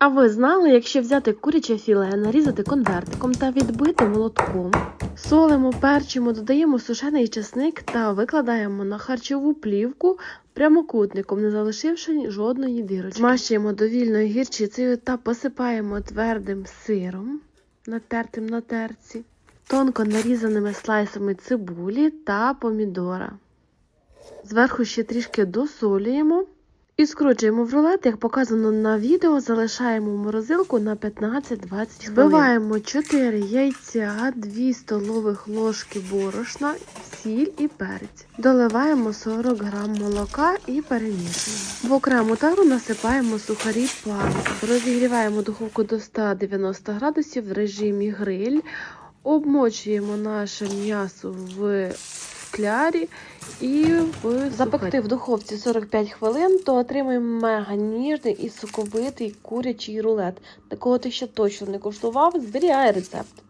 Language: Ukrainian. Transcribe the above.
А ви знали, якщо взяти куряче філе, нарізати конвертиком та відбити молотком, солимо, перчимо, додаємо сушений чесник та викладаємо на харчову плівку прямокутником, не залишивши жодної дірочки. Змащуємо довільною гірчицею та посипаємо твердим сиром, натертим на терці, тонко нарізаними слайсами цибулі та помідора. Зверху ще трішки досолюємо. І скручуємо в рулет, як показано на відео, залишаємо в морозилку на 15-20 хвилин. Збиваємо 4 яйця, 2 столових ложки борошна, сіль і перець. Доливаємо 40 грам молока і перемішуємо. В окрему тару насипаємо сухарі панка. Розігріваємо духовку до 190 градусів в режимі гриль. Обмочуємо наше м'ясо в клярі і в запекти в духовці 45 хвилин, то отримаємо мега ніжний і соковитий курячий рулет. Такого ти ще точно не куштував, зберігай рецепт.